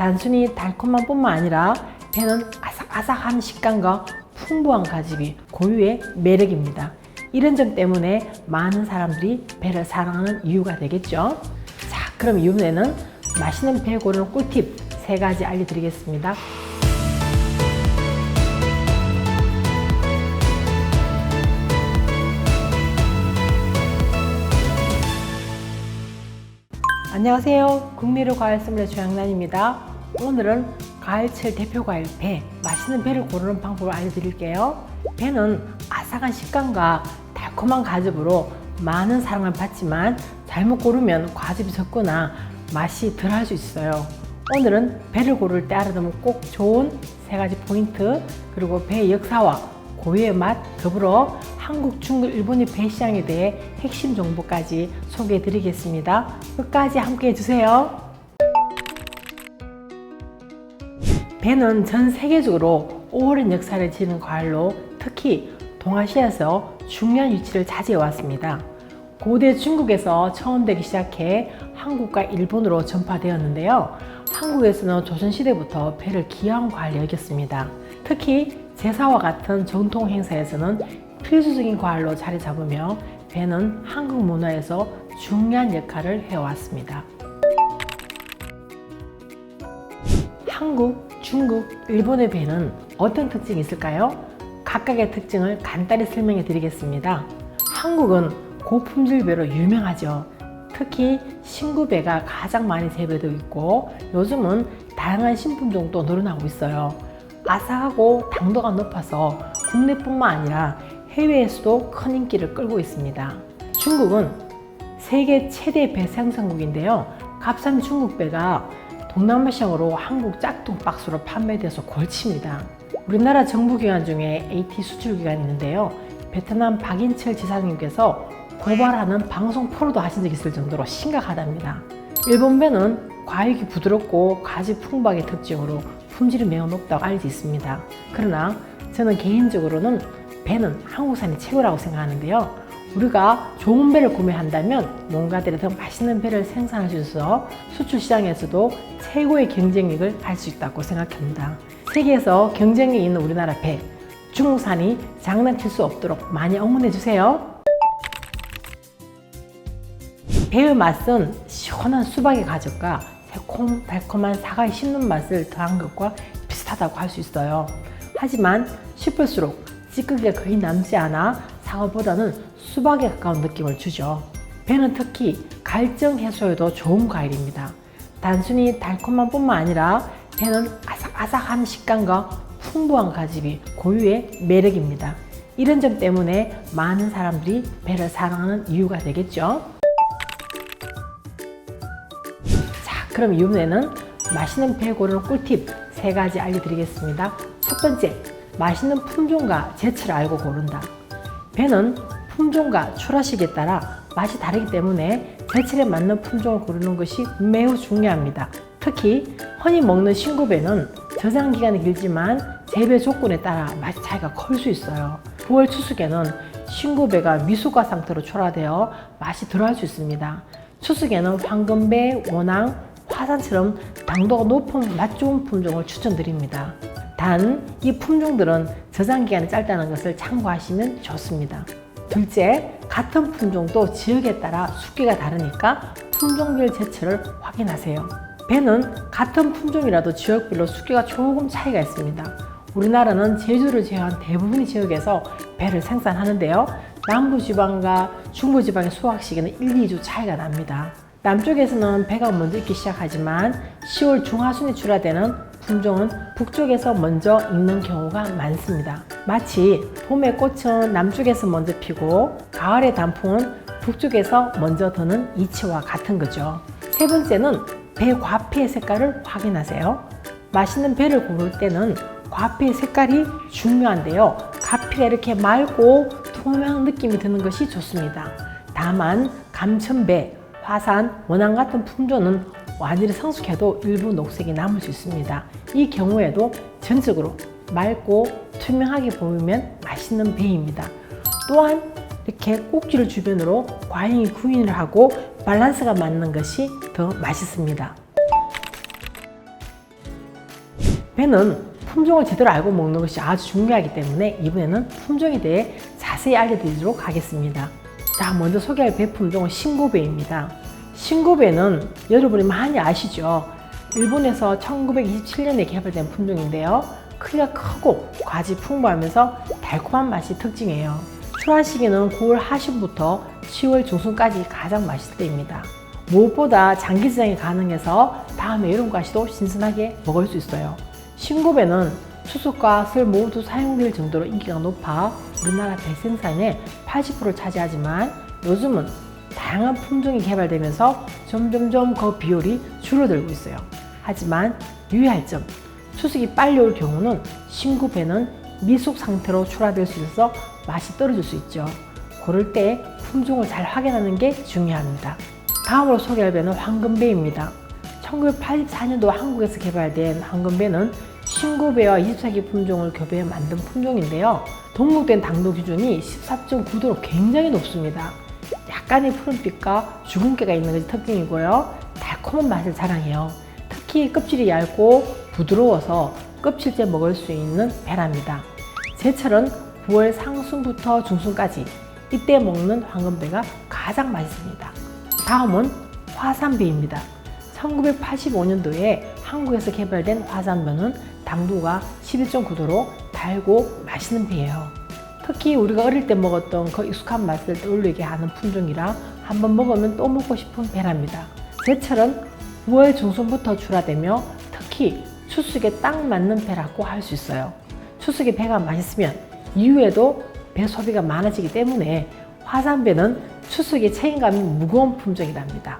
단순히 달콤한 뿐만 아니라 배는 아삭아삭한 식감과 풍부한 가집이 고유의 매력입니다. 이런 점 때문에 많은 사람들이 배를 사랑하는 이유가 되겠죠. 자, 그럼 이번에는 맛있는 배 고르는 꿀팁 세 가지 알려드리겠습니다. 안녕하세요. 국미르 과일 소믈리에 조양란입니다. 오늘은 가을철 대표 과일 배, 맛있는 배를 고르는 방법을 알려드릴게요. 배는 아삭한 식감과 달콤한 과즙으로 많은 사랑을 받지만 잘못 고르면 과즙이 적거나 맛이 덜할 수 있어요. 오늘은 배를 고를 때 알아두면 꼭 좋은 세 가지 포인트 그리고 배의 역사와 고유의 맛 더불어 한국, 중국, 일본의 배 시장에 대해 핵심 정보까지 소개해 드리겠습니다. 끝까지 함께 해주세요. 배는 전 세계적으로 오랜 역사를 지닌 과일로 특히 동아시아에서 중요한 위치를 차지해 왔습니다. 고대 중국에서 처음 되기 시작해 한국과 일본으로 전파되었는데요. 한국에서는 조선시대부터 배를 귀한 과일로 여겼습니다. 특히 제사와 같은 전통 행사에서는 필수적인 과일로 자리 잡으며 배는 한국 문화에서 중요한 역할을 해왔습니다. 중국, 일본의 배는 어떤 특징이 있을까요? 각각의 특징을 간단히 설명해 드리겠습니다. 한국은 고품질 배로 유명하죠. 특히 신구배가 가장 많이 재배되고 있고 요즘은 다양한 신품종도 늘어나고 있어요. 아삭하고 당도가 높아서 국내뿐만 아니라 해외에서도 큰 인기를 끌고 있습니다. 중국은 세계 최대 배 생산국인데요. 값싼 중국 배가 동남아 시장으로 한국 짝퉁 박스로 판매돼서 골칩니다. 우리나라 정부 기관 중에 AT 수출 기관이 있는데요. 베트남 박인철 지사님께서 고발하는 방송 프로도 하신 적이 있을 정도로 심각하답니다. 일본 배는 과육이 부드럽고 가지 풍부하게 특징으로 품질이 매우 높다고 알려져 있습니다. 그러나 저는 개인적으로는 배는 한국산이 최고라고 생각하는데요. 우리가 좋은 배를 구매한다면 농가들이 더 맛있는 배를 생산할 수 있어 수출 시장에서도 최고의 경쟁력을 할 수 있다고 생각합니다. 세계에서 경쟁력 있는 우리나라 배, 중국산이 장난칠 수 없도록 많이 응원해 주세요. 배의 맛은 시원한 수박의 가죽과 새콤 달콤한 사과의 씹는 맛을 더한 것과 비슷하다고 할 수 있어요. 하지만 씹을수록 찌꺼기가 거의 남지 않아 사과보다는 수박에 가까운 느낌을 주죠. 배는 특히 갈증 해소에도 좋은 과일입니다. 단순히 달콤한 뿐만 아니라 배는 아삭아삭한 식감과 풍부한 가집이 고유의 매력입니다. 이런 점 때문에 많은 사람들이 배를 사랑하는 이유가 되겠죠. 자, 그럼 이번에는 맛있는 배 고르는 꿀팁 세 가지 알려드리겠습니다. 첫 번째, 맛있는 품종과 재치를 알고 고른다. 배는 품종과 출하식에 따라 맛이 다르기 때문에 재질에 맞는 품종을 고르는 것이 매우 중요합니다. 특히 흔히 먹는 신구배는 저장 기간이 길지만 재배 조건에 따라 맛 차이가 클 수 있어요. 9월 추수에는 신구배가 미숙화 상태로 출하되어 맛이 덜할 수 있습니다. 추수에는 황금배, 원앙, 화산처럼 당도가 높은 맛 좋은 품종을 추천드립니다. 단, 이 품종들은 저장 기간이 짧다는 것을 참고하시면 좋습니다. 둘째, 같은 품종도 지역에 따라 숙기가 다르니까 품종별 제철을 확인하세요. 배는 같은 품종이라도 지역별로 숙기가 조금 차이가 있습니다. 우리나라는 제주를 제외한 대부분의 지역에서 배를 생산하는데요. 남부지방과 중부지방의 수확 시기는 1, 2주 차이가 납니다. 남쪽에서는 배가 먼저 익기 시작하지만 10월 중하순에 출하되는 품종은 북쪽에서 먼저 익는 경우가 많습니다. 마치 봄의 꽃은 남쪽에서 먼저 피고 가을의 단풍은 북쪽에서 먼저 드는 이치와 같은 거죠. 세 번째는 배 과피의 색깔을 확인하세요. 맛있는 배를 고를 때는 과피의 색깔이 중요한데요. 가피가 이렇게 맑고 투명한 느낌이 드는 것이 좋습니다. 다만 감천배, 화산, 원앙 같은 품종은 완전히 성숙해도 일부 녹색이 남을 수 있습니다. 이 경우에도 전적으로 맑고 투명하게 보이면 맛있는 배입니다. 또한 이렇게 꼭지를 주변으로 과잉 구인을 하고 밸런스가 맞는 것이 더 맛있습니다. 배는 품종을 제대로 알고 먹는 것이 아주 중요하기 때문에 이번에는 품종에 대해 자세히 알려드리도록 하겠습니다. 자, 먼저 소개할 배 품종은 신고배입니다. 신고배는 여러분이 많이 아시죠? 일본에서 1927년에 개발된 품종인데요. 크기가 크고 과지 풍부하면서 달콤한 맛이 특징이에요. 출하 시기는 9월 하순부터 10월 중순까지 가장 맛있을 때입니다. 무엇보다 장기 저장이 가능해서 다음 여름까지도 신선하게 먹을 수 있어요. 신고배는 추석과 설 모두 사용될 정도로 인기가 높아 우리나라 배 생산의 80%를 차지하지만 요즘은 다양한 품종이 개발되면서 점점점 그 비율이 줄어들고 있어요. 하지만 유의할 점, 추석이 빨리 올 경우는 신구배는 미숙 상태로 출하될 수 있어서 맛이 떨어질 수 있죠. 고를 때 품종을 잘 확인하는 게 중요합니다. 다음으로 소개할 배는 황금배입니다. 1984년도 한국에서 개발된 황금배는 신고배와 20세기 품종을 교배해 만든 품종인데요. 동록된 당도 기준이 14.9도로 굉장히 높습니다. 약간의 푸른빛과 주근깨가 있는 것이 특징이고요. 달콤한 맛을 자랑해요. 특히 껍질이 얇고 부드러워서 껍질째 먹을 수 있는 배랍니다. 제철은 9월 상순부터 중순까지 이때 먹는 황금배가 가장 맛있습니다. 다음은 화산배입니다. 1985년도에 한국에서 개발된 화산배는 당도가 11.9도로 달고 맛있는 배예요. 특히 우리가 어릴 때 먹었던 그 익숙한 맛을 떠올리게 하는 품종이라 한번 먹으면 또 먹고 싶은 배랍니다. 제철은 9월 중순부터 출하되며 특히 추석에 딱 맞는 배라고 할 수 있어요. 추석에 배가 맛있으면 이후에도 배 소비가 많아지기 때문에 화산배는 추석에 책임감이 무거운 품종이랍니다.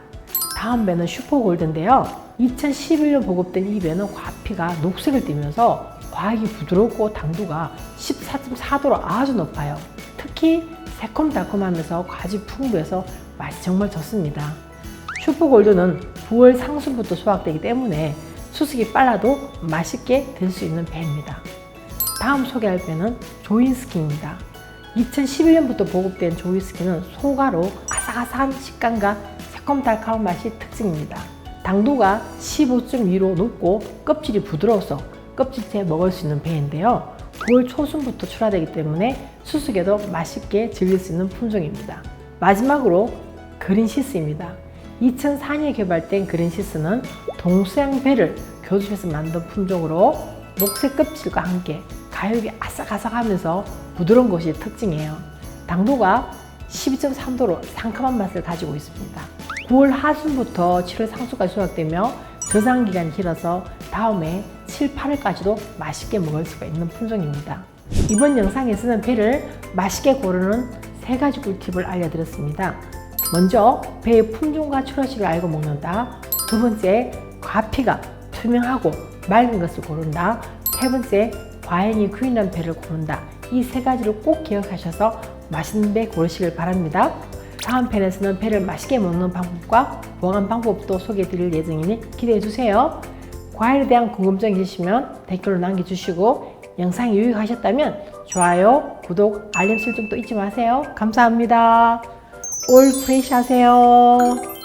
다음 배는 슈퍼골드인데요. 2011년 보급된 이 배는 과피가 녹색을 띠면서 과육이 부드럽고 당도가 14.4도로 아주 높아요. 특히 새콤달콤하면서 과즙 풍부해서 맛이 정말 좋습니다. 슈퍼골드는 9월 상순부터 수확되기 때문에 수색이 빨라도 맛있게 될수 있는 배입니다. 다음 소개할 배는 조인스키입니다. 2011년부터 보급된 조인스키는 소가로 아삭아삭한 식감과 새콤달콤한 맛이 특징입니다. 당도가 15.2로 높고 껍질이 부드러워서 껍질째 먹을 수 있는 배인데요. 9월 초순부터 출하되기 때문에 수숙에도 맛있게 즐길 수 있는 품종입니다. 마지막으로 그린시스입니다. 2004년에 개발된 그린시스는 동서양 배를 교집해서 만든 품종으로 녹색 껍질과 함께 가육이 아삭아삭하면서 부드러운 것이 특징이에요. 당도가 12.3도로 상큼한 맛을 가지고 있습니다. 9월 하순부터 7월 상수까지 수확되며 저장 기간이 길어서 다음에 7, 8월까지도 맛있게 먹을 수가 있는 품종입니다. 이번 영상에서는 배를 맛있게 고르는 세 가지 꿀팁을 알려드렸습니다. 먼저 배의 품종과 출하시를 알고 먹는다. 두 번째 과피가 투명하고 맑은 것을 고른다. 세 번째 과연이 구인한 배를 고른다. 이 세 가지를 꼭 기억하셔서 맛있는 배 고르시길 바랍니다. 다음 편에서는 배를 맛있게 먹는 방법과 보관 방법도 소개해 드릴 예정이니 기대해 주세요. 과일에 대한 궁금증 있으시면 댓글로 남겨주시고 영상이 유익하셨다면 좋아요, 구독, 알림 설정도 잊지 마세요. 감사합니다. 올 프레시 하세요.